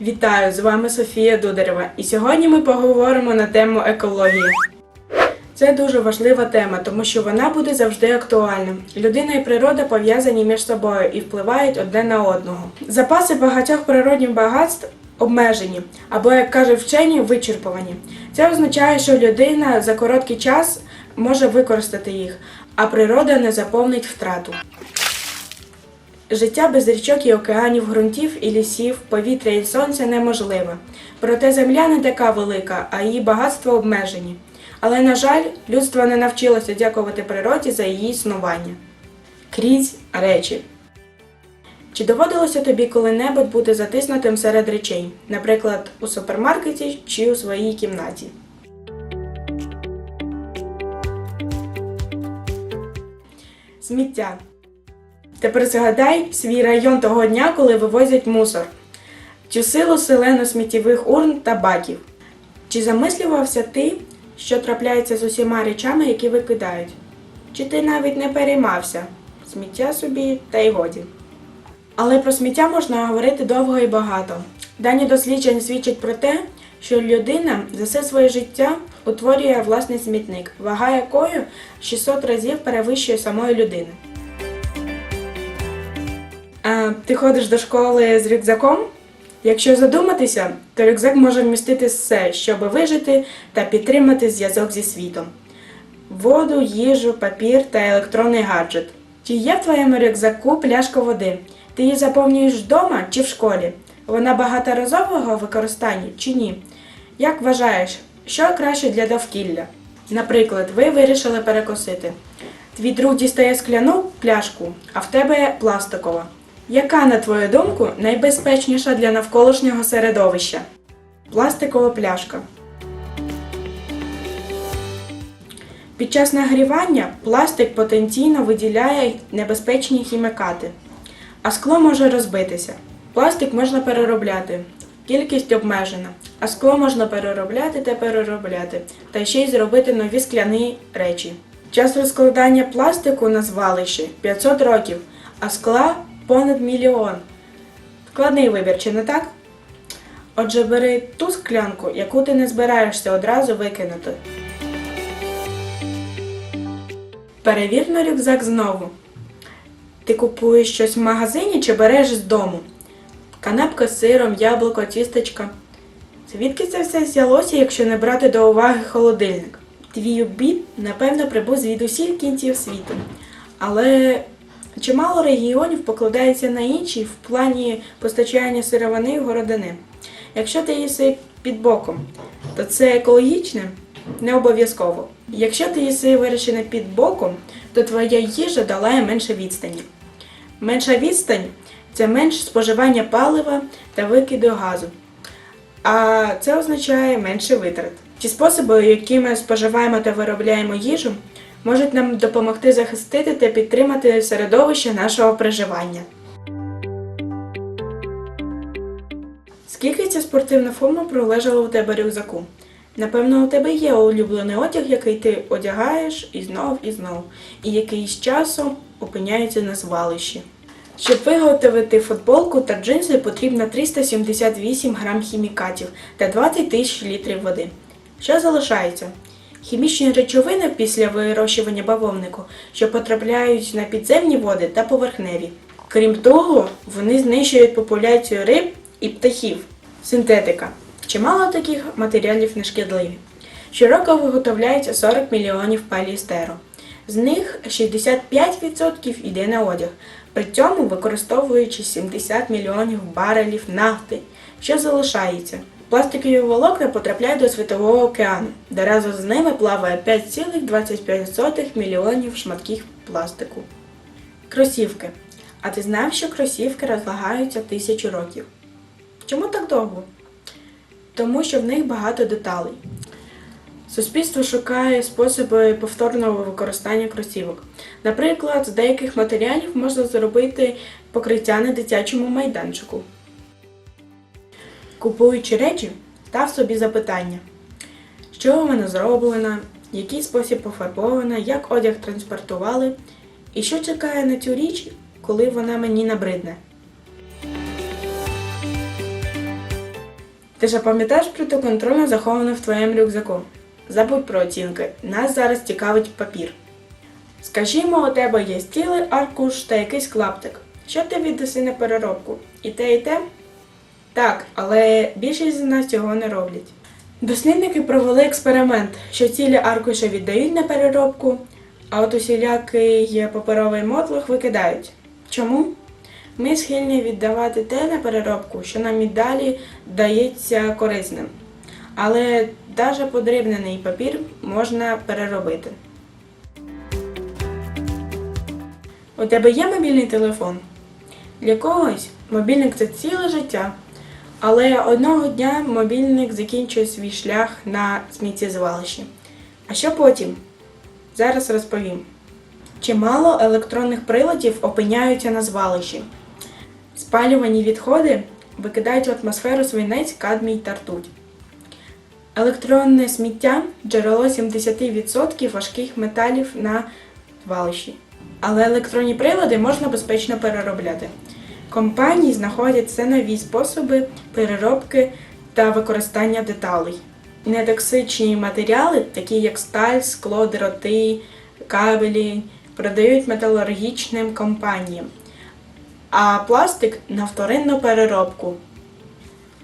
Вітаю! З вами Софія Дударева. І сьогодні ми поговоримо на тему екології. Це дуже важлива тема, тому що вона буде завжди актуальна. Людина і природа пов'язані між собою і впливають одне на одного. Запаси багатьох природних багатств обмежені, або, як кажуть вчені, вичерпувані. Це означає, що людина за короткий час може використати їх, а природа не заповнить втрату. Життя без річок і океанів, ґрунтів і лісів, повітря і сонця неможливе. Проте земля не така велика, а її багатства обмежені. Але, на жаль, людство не навчилося дякувати природі за її існування. Крізь речі. Чи доводилося тобі коли-небудь бути затиснутим серед речей, наприклад, у супермаркеті чи у своїй кімнаті? Сміття. Тепер згадай свій район того дня, коли вивозять мусор, цю силу селену сміттєвих урн та баків. Чи замислювався ти, що трапляється з усіма речами, які викидають? Чи ти навіть не переймався? Сміття собі та й годі. Але про сміття можна говорити довго і багато. Дані досліджень свідчать про те, що людина за все своє життя утворює власний смітник, вага якою 600 разів перевищує самої людини. Ти ходиш до школи з рюкзаком? Якщо задуматися, то рюкзак може вмістити все, щоб вижити та підтримати зв'язок зі світом: воду, їжу, папір та електронний гаджет. Чи є в твоєму рюкзаку пляшка води? Ти її заповнюєш вдома чи в школі? Вона багаторазового використання чи ні? Як вважаєш, що краще для довкілля? Наприклад, ви вирішили перекусити. Твій друг дістає скляну пляшку, а в тебе пластикова. Яка, на твою думку, найбезпечніша для навколишнього середовища? Пластикова пляшка. Під час нагрівання пластик потенційно виділяє небезпечні хімікати, а скло може розбитися. Пластик можна переробляти, кількість обмежена, а скло можна переробляти та переробляти, та ще й зробити нові скляні речі. Час розкладання пластику на звалищі 500 років, а скла понад мільйон. Складний вибір, чи не так? Отже, бери ту склянку, яку ти не збираєшся одразу викинути. Перевір на рюкзак знову. Ти купуєш щось в магазині чи береш з дому? Канапка з сиром, яблуко, тістечка. Звідки це все взялося, якщо не брати до уваги холодильник? Твій обід, напевно, прибув звідусіль кінців світу. Але чимало регіонів покладається на інші в плані постачання сировини і городини. Якщо ти їси під боком, то це екологічне? Не обов'язково. Якщо ти їси вирішене під боком, то твоя їжа долає менше відстані. Менша відстань це менше споживання палива та викиду газу. А це означає менше витрат. Ті способи, якими ми споживаємо та виробляємо їжу, можуть нам допомогти захистити та підтримати середовище нашого проживання. Скільки ця спортивна форма пролежала у тебе рюкзаку? Напевно, у тебе є улюблений одяг, який ти одягаєш і знов і знов, і який з часом опиняється на звалищі. Щоб виготовити футболку та джинси, потрібно 378 грам хімікатів та 20 тисяч літрів води. Що залишається? Хімічні речовини після вирощування бавовнику, що потрапляють на підземні води та поверхневі. Крім того, вони знищують популяцію риб і птахів. Синтетика. Чимало таких матеріалів нешкідливі. Щороку виготовляється 40 мільйонів поліестеру. З них 65% йде на одяг, при цьому використовуючи 70 мільйонів барелів нафти, що залишається. Пластикові волокна потрапляють до Світового океану, де разом з ними плаває 5,25 мільйонів шматків пластику. Кросівки. А ти знав, що кросівки розлагаються тисячу років? Чому так довго? Тому що в них багато деталей. Суспільство шукає способи повторного використання кросівок. Наприклад, з деяких матеріалів можна зробити покриття на дитячому майданчику. Купуючи речі, став собі запитання, що вона зроблена, який спосіб пофарбована, як одяг транспортували, і що чекає на цю річ, коли вона мені набридне. Ти ж пам'ятаєш про ту контрольну заховану в твоєму рюкзаку? Забудь про оцінки. Нас зараз цікавить папір. Скажімо, у тебе є цілий аркуш та якийсь клаптик. Що ти віддаси на переробку? І те, і те? Так, але більшість з нас цього не роблять. Дослідники провели експеримент, що цілі аркуші віддають на переробку, а от усілякий паперовий мотлох викидають. Чому? Ми схильні віддавати те на переробку, що нам і далі дається корисним. Але навіть подрібнений папір можна переробити. У тебе є мобільний телефон? Для когось мобільник це ціле життя. Але одного дня мобільник закінчує свій шлях на сміттєзвалищі. А що потім? Зараз розповім. Чимало електронних приладів опиняються на звалищі. Спалювані відходи викидають в атмосферу свинець, кадмій та ртуть. Електронне сміття джерело 70% важких металів на звалищі. Але електронні прилади можна безпечно переробляти. Компанії знаходять все нові способи переробки та використання деталей. Нетоксичні матеріали, такі як сталь, скло, дроти, кабелі, продають металургічним компаніям, а пластик на вторинну переробку.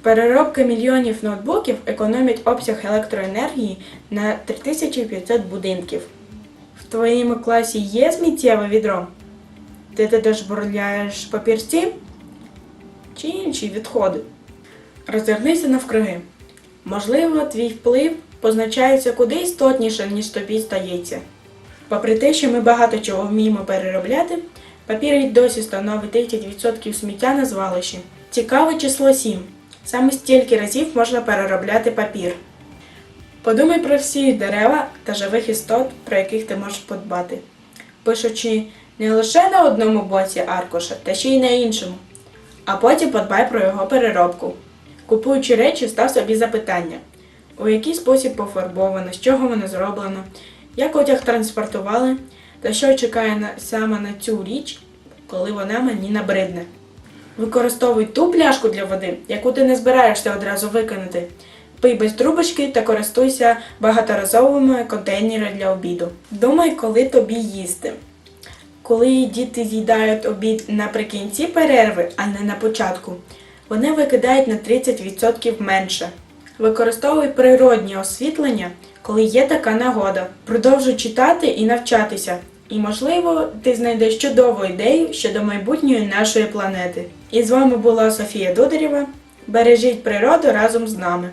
Переробка мільйонів ноутбуків економить обсяг електроенергії на 3500 будинків. В твоєму класі є сміттєве відро? Ти туди жбурляєш папірці чи інші відходи. Розвернися навкруги. Можливо, твій вплив позначається куди істотніше, ніж тобі здається. Попри те, що ми багато чого вміємо переробляти, папір і досі становить 30% сміття на звалищі. Цікаве число 7. Саме стільки разів можна переробляти папір. Подумай про всі дерева та живих істот, про яких ти можеш подбати, пишучи не лише на одному боці аркуша, та ще й на іншому. А потім подбай про його переробку. Купуючи речі, став собі запитання, у який спосіб пофарбовано, з чого воно зроблено, як одяг транспортували, та що чекає на, саме на цю річ, коли вона мені набридне. Використовуй ту пляшку для води, яку ти не збираєшся одразу викинути. Пий без трубочки та користуйся багаторазовими контейнерами для обіду. Думай, коли тобі їсти. Коли діти з'їдають обід наприкінці перерви, а не на початку, вони викидають на 30% менше. Використовуй природнє освітлення, коли є така нагода. Продовжуй читати і навчатися. І, можливо, ти знайдеш чудову ідею щодо майбутньої нашої планети. І з вами була Софія Дударєва. Бережіть природу разом з нами.